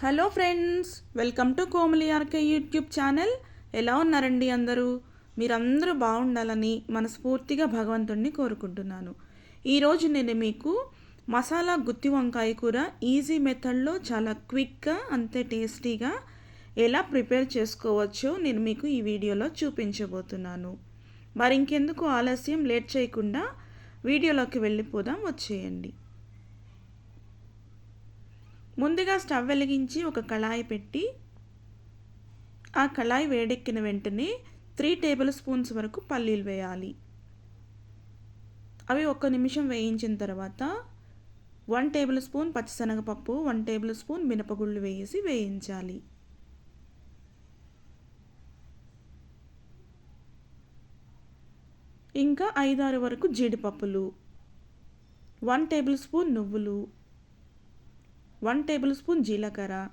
Hello friends welcome to Komali RK YouTube channel. ఎలా ఉన్నారండి అందరూ? మీరందరూ బాగుండాలని మనస్ఫూర్తిగా భగవంతుణ్ణి కోరుకుంటున్నాను. ఈరోజు నేను మీకు మసాలా గుత్తి వంకాయ కూర ఈజీ మెథడ్లో చాలా క్విక్గా అంతే టేస్టీగా ఎలా ప్రిపేర్ చేసుకోవచ్చో నేను మీకు ఈ వీడియోలో చూపించబోతున్నాను. మరి ఇంకెందుకు ఆలస్యం లేట్ చేయకుండా వీడియోలోకి వెళ్ళిపోదాం వచ్చేయండి. ముందుగా స్టవ్ వెలిగించి ఒక కళాయి పెట్టి ఆ కళాయి వేడెక్కిన వెంటనే త్రీ టేబుల్ స్పూన్స్ వరకు పల్లీలు వేయాలి. అవి ఒక్క నిమిషం వేయించిన తర్వాత వన్ టేబుల్ స్పూన్ పచ్చిశనగపప్పు వన్ టేబుల్ స్పూన్ మినపగుళ్ళు వేసి వేయించాలి. ఇంకా ఐదారు వరకు జీడిపప్పులు వన్ టేబుల్ స్పూన్ నువ్వులు వన్ టేబుల్ స్పూన్ జీలకర్ర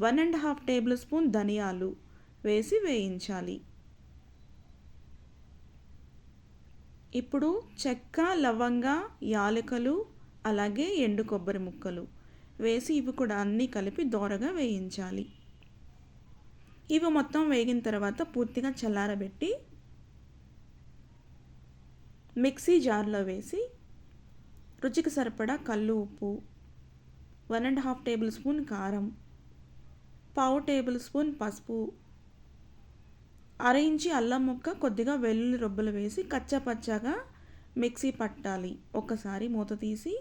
one and half tablespoon ధనియాలు వేసి వేయించాలి. ఇప్పుడు చెక్క లవంగ యాలకులు అలాగే ఎండు కొబ్బరి ముక్కలు వేసి ఇవి కూడా అన్నీ కలిపి దోరగా వేయించాలి. ఇవి మొత్తం వేగిన తర్వాత పూర్తిగా చల్లారబెట్టి మిక్సీ జార్లో వేసి రుచికి సరిపడా కళ్ళు ఉప్పు one and half tablespoon కారం పావు టేబుల్ స్పూన్ పసుపు అర ఇంచి అల్లం ముక్క కొద్దిగా వెల్లుల్లి రొబ్బలు వేసి కచ్చపచ్చగా మిక్సీ పట్టాలి. ఒకసారి మూత తీసి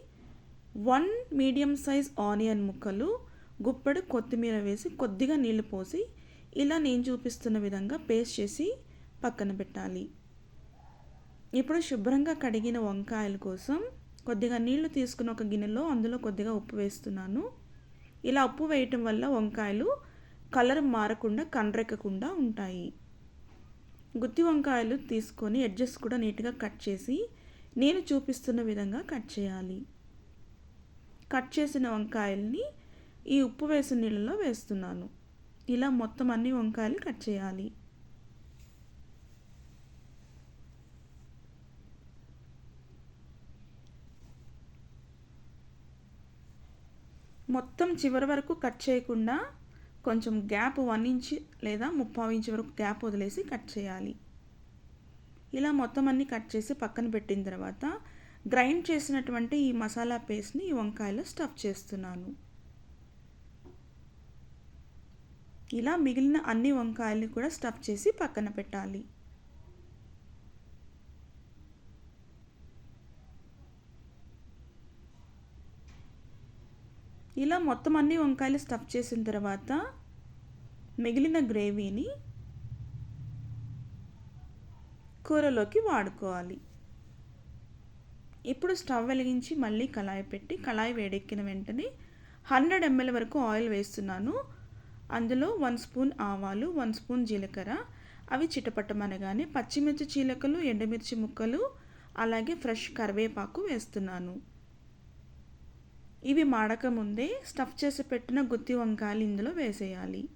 వన్ మీడియం సైజ్ ఆనియన్ ముక్కలు గుప్పెడు కొత్తిమీర వేసి కొద్దిగా నీళ్ళు పోసి ఇలా నేను చూపిస్తున్న విధంగా పేస్ట్ చేసి పక్కన పెట్టాలి. ఇప్పుడు శుభ్రంగా కడిగిన వంకాయల కోసం కొద్దిగా నీళ్ళు తీసుకుని ఒక గిన్నెలో అందులో కొద్దిగా ఉప్పు వేస్తున్నాను. ఇలా ఉప్పు వేయటం వల్ల వంకాయలు కలర్ మారకుండా కండ్రెక్కకుండా ఉంటాయి. గుత్తి వంకాయలు తీసుకొని ఎడ్జెస్ కూడా నీట్గా కట్ చేసి నేను చూపిస్తున్న విధంగా కట్ చేయాలి. కట్ చేసిన వంకాయల్ని ఈ ఉప్పు వేసిన నీళ్ళలో వేస్తున్నాను. ఇలా మొత్తం అన్ని వంకాయలు కట్ చేయాలి. మొత్తం చివరి వరకు కట్ చేయకుండా కొంచెం గ్యాప్ వన్ ఇంచ్ లేదా ముప్పావు ఇంచ్ వరకు గ్యాప్ వదిలేసి కట్ చేయాలి. ఇలా మొత్తం అన్ని కట్ చేసి పక్కన పెట్టిన తర్వాత గ్రైండ్ చేసినటువంటి ఈ మసాలా పేస్ట్ని ఈ వంకాయలో స్టఫ్ చేస్తున్నాను. ఇలా మిగిలిన అన్ని వంకాయలు కూడా స్టఫ్ చేసి పక్కన పెట్టాలి. ఇలా మొత్తం అన్ని వంకాయలు స్టఫ్ చేసిన తర్వాత మిగిలిన గ్రేవీని కూరలోకి వాడుకోవాలి. ఇప్పుడు స్టవ్ వెలిగించి మళ్ళీ కళాయి పెట్టి కళాయి వేడెక్కిన వెంటనే హండ్రెడ్ ఎంఎల్ వరకు ఆయిల్ వేస్తున్నాను. అందులో వన్ స్పూన్ ఆవాలు వన్ స్పూన్ జీలకర్ర. అవి చిటపట్టమనగానే పచ్చిమిర్చి చీలకలు ఎండుమిర్చి ముక్కలు అలాగే ఫ్రెష్ కరివేపాకు వేస్తున్నాను. ఇవి మాడక ముందే స్టఫ్ చేసి పెట్టిన గుత్తి వంకాయలు ఇందులో వేసేయాలి.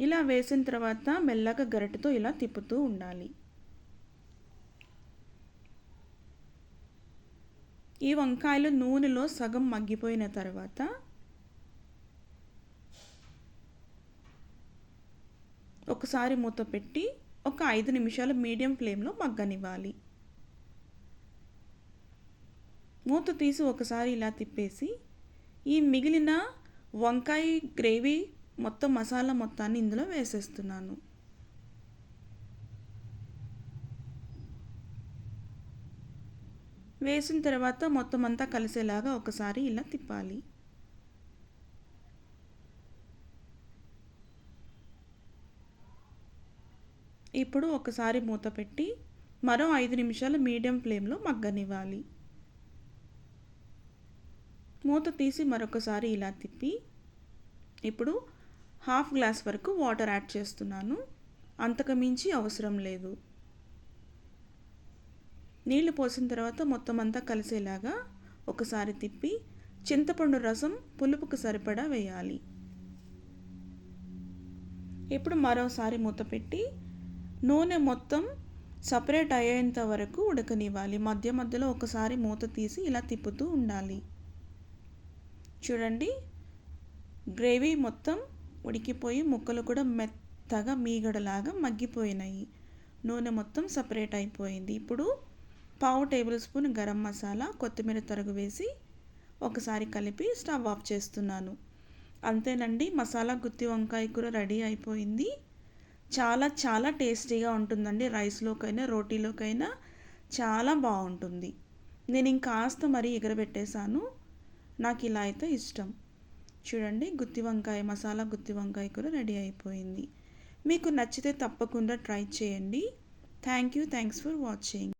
ఇలా వేసిన తర్వాత మెల్లగా గరిటతో ఇలా తిప్పుతూ ఉండాలి. ఈ వంకాయలు నూనెలో సగం మగ్గిపోయిన తర్వాత ఒకసారి మూత పెట్టి ఒక ఐదు నిమిషాలు మీడియం ఫ్లేమ్లో మగ్గనివ్వాలి. మూత తీసి ఒకసారి ఇలా తిప్పేసి ఈ మిగిలిన వంకాయ గ్రేవీ మొత్తం మసాలా మొత్తాన్ని ఇందులో వేసేస్తున్నాను. వేసిన తర్వాత మొత్తం అంతా కలిసేలాగా ఒకసారి ఇలా తిప్పాలి. ఇప్పుడు ఒకసారి మూత పెట్టి మరో ఐదు నిమిషాలు మీడియం ఫ్లేమ్లో మగ్గనివ్వాలి. మూత తీసి మరొకసారి ఇలా తిప్పి ఇప్పుడు హాఫ్ గ్లాస్ వరకు వాటర్ యాడ్ చేస్తున్నాను. అంతకుమించి అవసరం లేదు. నీళ్ళు పోసిన తర్వాత మొత్తం అంతా కలిసేలాగా ఒకసారి తిప్పి చింతపండు రసం పులుపుకు సరిపడా వేయాలి. ఇప్పుడు మరోసారి మూత పెట్టి నూనె మొత్తం సపరేట్ అయ్యేంత వరకు ఉడకనివ్వాలి. మధ్య మధ్యలో ఒకసారి మూత తీసి ఇలా తిప్పుతూ ఉండాలి. చూడండి. గ్రేవీ మొత్తం ఉడికిపోయి ముక్కలు కూడా మెత్తగా మీగడలాగా మగ్గిపోయినాయి. నూనె మొత్తం సపరేట్ అయిపోయింది. ఇప్పుడు పావు టేబుల్ స్పూన్ గరం మసాలా కొత్తిమీర తరుగు వేసి ఒకసారి కలిపి స్టవ్ ఆఫ్ చేస్తున్నాను. అంతేనండి మసాలా గుత్తి వంకాయ కూర రెడీ అయిపోయింది. చాలా చాలా టేస్టీగా ఉంటుందండి. రైస్లోకైనా రోటీలోకైనా చాలా బాగుంటుంది. నేను ఇంకాస్త మరీ ఎగరబెట్టేశాను. నాకు ఇలా అయితే ఇష్టం. చూడండి గుత్తి వంకాయ మసాలా గుత్తి వంకాయ కూర రెడీ అయిపోయింది. మీకు నచ్చితే తప్పకుండా ట్రై చేయండి. Thank you thanks for watching.